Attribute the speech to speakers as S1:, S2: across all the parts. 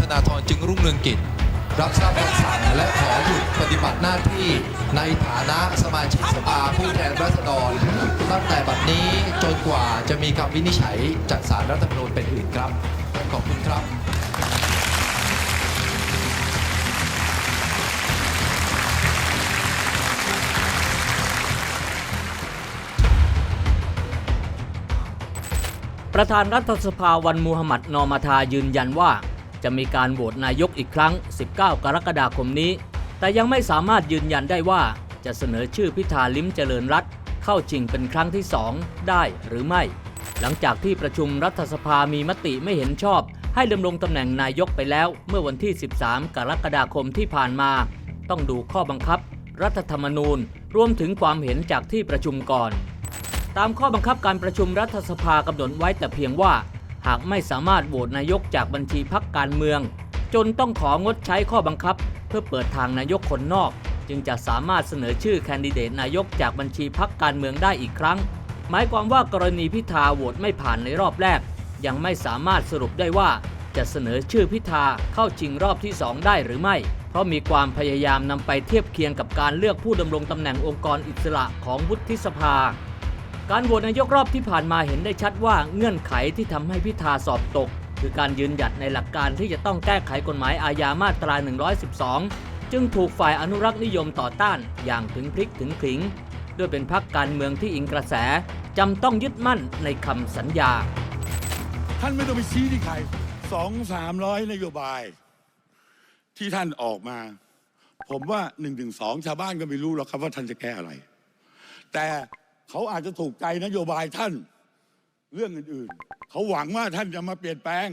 S1: ธนาธรจึงรุ่งเรืองกิจ รับทราบคำสั่งและขอหยุดปฏิบัติหน้าที่ในฐานะสมาชิกสภาผู้แทนราษฎร ตั้งแต่บัดนี้จนกว่าจะมีคำวินิจฉัยจากสารรัฐธรรมนูญเป็นอื่นครับ ขอบคุณครับ
S2: ประธานรัฐสภาวันมูฮัมหมัดนอมาทายืนยันว่า จะมีการโหวตนายกอีกครั้ง 19 กรกฎาคมนี้ แต่ยังไม่สามารถยืนยันได้ว่าจะเสนอชื่อพิธาลิ้มเจริญรัตเข้าชิงเป็นครั้งที่ 2 ได้หรือไม่ หลังจากที่ประชุมรัฐสภามีมติไม่เห็นชอบ ให้ดำรงตำแหน่งนายกไปแล้วเมื่อวันที่ 13 กรกฎาคมที่ผ่านมา ต้องดูข้อบังคับ รัฐธรรมนูญ รวมถึงความเห็นจากที่ประชุมก่อน ตามข้อบังคับการประชุมรัฐสภากำหนดไว้แต่เพียงว่า หากไม่สามารถโหวตนายกจากบัญชีพักการเมือง จนต้องของดใช้ข้อบังคับ เพื่อเปิดทางนายกคนนอก จึงจะสามารถเสนอชื่อแคนดิเดตนายกจากบัญชีพักการเมืองได้อีกครั้ง หมายความว่ากรณีพิธาโหวตไม่ผ่านในรอบแรก ยังไม่สามารถสรุปได้ว่าจะเสนอชื่อพิธาเข้าชิงรอบที่ 2 ได้หรือไม่ เพราะมีความพยายามนำไปเทียบเคียงกับการเลือกผู้ดำรงตำแหน่งองค์กรอิสระของวุฒิสภา การโหวตนายกรอบที่ผ่านมาเห็นได้ชัดว่าเงื่อนไขที่ทำให้พิธาสอบตก คือการยืนหยัดในหลักการที่จะต้องแก้ไขกฎหมายอาญามาตรา 112 จึงถูกฝ่ายอนุรักษ์นิยมต่อต้านอย่างถึงพริกถึงขิงด้วยเป็นพักการเมืองที่อิงกระแสจำต้องยึดมั่นในคำสัญญา
S3: ท่านไม่ต้องไปชี้ที่ใครสองสามร้อยนโยบาย ที่ท่านออกมา ผมว่าหนึ่งถึงสองชาวบ้านก็ไม่รู้หรอกครับว่าท่านจะแก้อะไร แต่ เขาอาจจะถูกใจนโยบายท่าน เรื่องอื่นๆ เขาหวังว่าท่านจะมาเปลี่ยนแปลง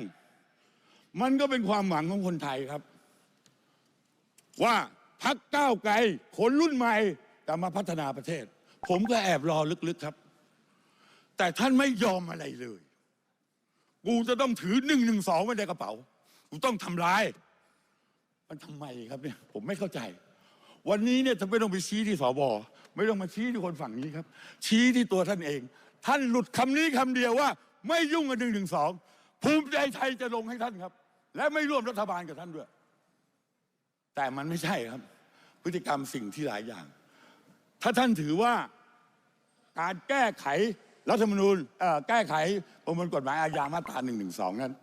S3: มันก็เป็นความหวังของคนไทยครับ ว่าพักก้าวไกลคนรุ่นใหม่จะมาพัฒนาประเทศ ผมก็แอบรอลึกๆครับ แต่ท่านไม่ยอมอะไรเลย กูจะต้องถือหนึ่งหนึ่งสองไว้ในกระเป๋า กูต้องทำร้าย มันทำไมครับเนี่ยผมไม่เข้าใจ วันนี้เนี่ยท่านไม่ต้องไปชี้ที่สวไม่ต้องมาชี้ที่คนฝั่งนี้ครับ ชี้ที่ตัวท่านเอง ท่านหลุดคำนี้คำเดียวว่า ไม่ยุ่งกับหนึ่งหนึ่งสองภูมิใจไทยจะลงให้ท่านครับ และไม่ร่วมรัฐบาลกับท่านด้วย แต่มันไม่ใช่ครับ พฤติกรรมสิ่งที่หลายอย่าง ถ้าท่านถือว่าการแก้ไขรัฐธรรมนูญแก้ไขประมวลกฎหมายอาญามาตรา1นึนั้น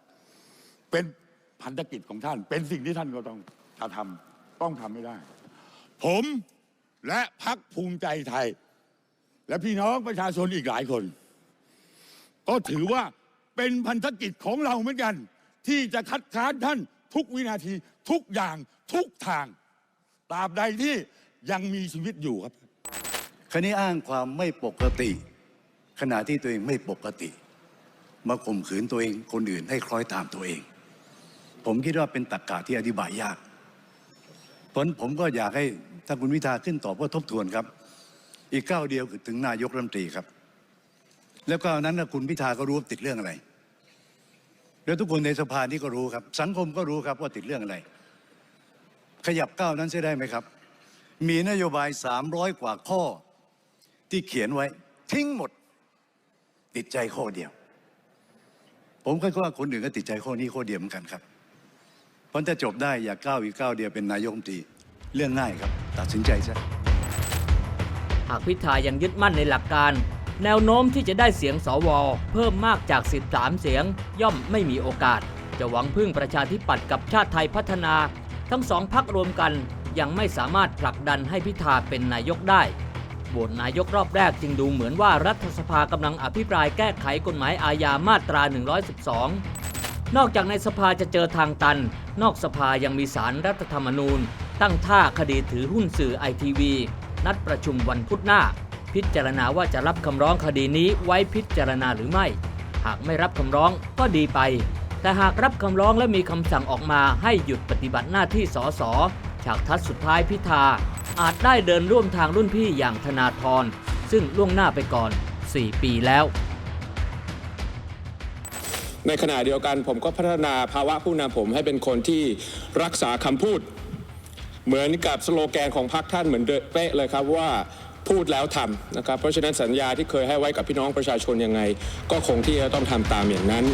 S3: เป็นพันธกิจของท่าน เป็นสิ่งที่ท่านก็ต้องกระทำต้องทำไม่ได้ ผมและพักภูมิใจไทย และพี่น้องประชาชนอีกหลายคน ก็ถือว่าเป็นพันธกิจของเราเหมือนกัน ที่จะคัดค้านท่านทุกวินาทีทุกอย่างทุกทางตราบใดที่ยังมีชีวิตอยู่ครับ
S4: คราวนี้อ้างความไม่ปกติ ขณะที่ตัวเองไม่ปกติ มาข่มขืนตัวเองคนอื่นให้คล้อยตามตัวเอง ผมคิดว่าเป็นตรรกะที่อธิบายยากผลผมก็อยากให้ ถ้าคุณวิทาขึ้นตอบก็ทบทวนครับ อีกก้าวเดียวคือถึงนายกรัฐมนตรีครับ แล้วก็นั้นนะคุณพิธาก็รู้ว่าติดเรื่องอะไร แล้วทุกคนในสภานี้ก็รู้ครับ สังคมก็รู้ครับว่าติดเรื่องอะไร ขยับก้าวนั้นใช่ได้ไหมครับ มีนโยบาย 300 กว่าข้อที่เขียนไว้ทิ้งหมด ติดใจข้อเดียว ผมก็ว่าคนอื่นก็ติดใจข้อนี้ข้อเดียวเหมือนกันครับเพราะถ้าจบได้อย่าก้าวอีกก้าวเดียวเป็นนายกรัฐมนตรี เรื่องง่ายครับ ตัดสินใจซะ
S2: หากพิธายังยึดมั่นในหลักการ แนวโน้มที่จะได้เสียงสว เพิ่มมากจาก 13 เสียง ย่อมไม่มีโอกาส จะหวังพึ่งประชาธิปัตย์กับชาติไทยพัฒนา ทั้งสองพักรวมกันยังไม่สามารถผลักดันให้พิธาเป็นนายกได้โหวตนายกรอบแรกจึงดูเหมือนว่ารัฐสภากำลังอภิปรายแก้ไขกฎหมายอาญามาตรา 112 นอกจากในสภาจะเจอทางตัน นอกสภายังมีสารรัฐธรรมนูญ ตั้งท่าคดีถือหุ้นสื่อไอทีวีนัดประชุมวันพุธหน้า พิจารณาว่าจะรับคำร้องคดีนี้ไว้พิจารณาหรือไม่ หากไม่รับคำร้องก็ดีไป แต่หากรับคำร้องและมีคำสั่งออกมาให้หยุดปฏิบัติหน้าที่สสฉากทัศสุดท้ายพิธา อาจได้เดินร่วมทางรุ่นพี่อย่างธนาธรซึ่งล่วงหน้าไปก่อน 4 ปีแล้ว
S5: ในขณะเดียวกันผมก็พัฒนาภาวะผู้นำผมให้เป็นคนที่รักษาคำพูด เหมือนกับสโลแกนของพรรคท่านเหมือนเดะเป๊ะเลยครับว่าพูดแล้วทำนะครับ เพราะฉะนั้นสัญญาที่เคยให้ไว้กับพี่น้องประชาชนยังไง ก็คงที่จะต้องทำตามอย่างนั้น